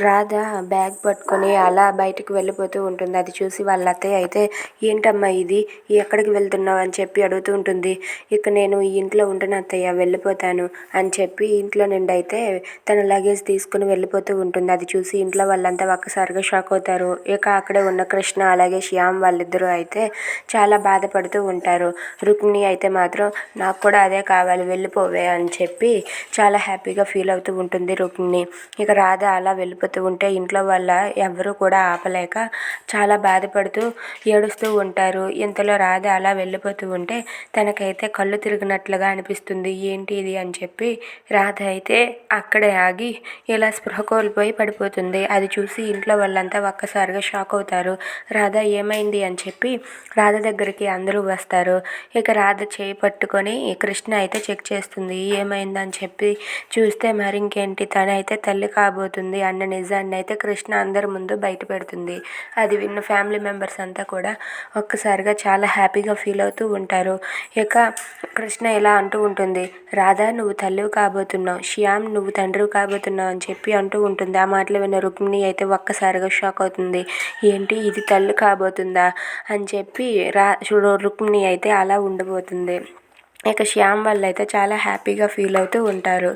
Radha bag పట్టుకొని అలా బయటకు వెళ్ళిపోతూ ఉంటుంది. అది చూసి వాళ్ళ అత్తయ్య అయితే ఏంటమ్మా ఇది? ఎక్కడికి వెళ్తున్నావు? అని చెప్పి అడుగుతూ ఉంటుంది. ఇక నేను ఈ ఇంట్లో ఉంటాను అత్తయ్య వెళ్ళిపోతాను అని చెప్పి ఇంట్లో నుండి అయితే తన లగేజ్ తీసుకుని వెళ్ళిపోతూ ఉంటుంది. అది చూసి ఇంట్లో వాళ్ళంతా ఒక్కసారిగా షాక్ అవుతారు. ఇక అక్కడే ఉన్న కృష్ణ అలాగే శ్యామ్ వాళ్ళిద్దరూ అయితే చాలా బాధపడుతూ ఉంటారు. రుక్మిణి అయితే మాత్రం నాకు కూడా అదే కావాలి వెళ్ళిపోవే అని చెప్పి చాలా హ్యాపీగా ఫీల్ అవుతూ ఉంటుంది రుక్మిణి. ఇక రాధ అలా వెళ్ళిపోతూ ఉంటే ఇంట్లో వాళ్ళ ఎవ్వరూ కూడా ఆపలేక చాలా బాధపడుతూ ఏడుస్తూ ఉంటారు. ఇంతలో రాధ అలా వెళ్ళిపోతూ ఉంటే తనకైతే కళ్ళు తిరిగినట్లుగా అనిపిస్తుంది. ఏంటి ఇది అని చెప్పి రాధ అయితే అక్కడే ఆగి ఇలా స్పృహ కోల్పోయి పడిపోతుంది. అది చూసి ఇంట్లో వాళ్ళంతా ఒక్కసారిగా షాక్ అవుతారు. రాధ ఏమైంది అని చెప్పి రాధ దగ్గరికి అందరూ వస్తారు. ఇక రాధ చేయి పట్టుకొని కృష్ణ అయితే చెక్ చేస్తుంది. ఏమైందని చెప్పి చూస్తే మరి ఇంకేంటి? తనైతే తల్లి కాబోతుంది అన్న నిజాన్ని అయితే కృష్ణ అందరి ముందు బయట పెడుతుంది. అది విన్న ఫ్యామిలీ మెంబర్స్ అంతా కూడా ఒక్కసారిగా చాలా హ్యాపీగా ఫీల్ అవుతూ ఉంటారు. ఇక కృష్ణ ఇలా అంటూ ఉంటుంది రాధా నువ్వు తల్లివి కాబోతున్నావు. శ్యామ్ నువ్వు తండ్రి కాబోతున్నావు అని చెప్పి అంటూ ఉంటుంది. ఆ మాటలు విన్న రుక్మిణి అయితే ఒక్కసారిగా షాక్ అవుతుంది. ఏంటి? ఇది తల్లి కాబోతుందా? అని చెప్పి రా రుక్మిణి అయితే అలా ఉండబోతుంది ఇక శ్యామ్ వాళ్ళు అయితే చాలా హ్యాపీగా ఫీల్ అవుతూ ఉంటారు.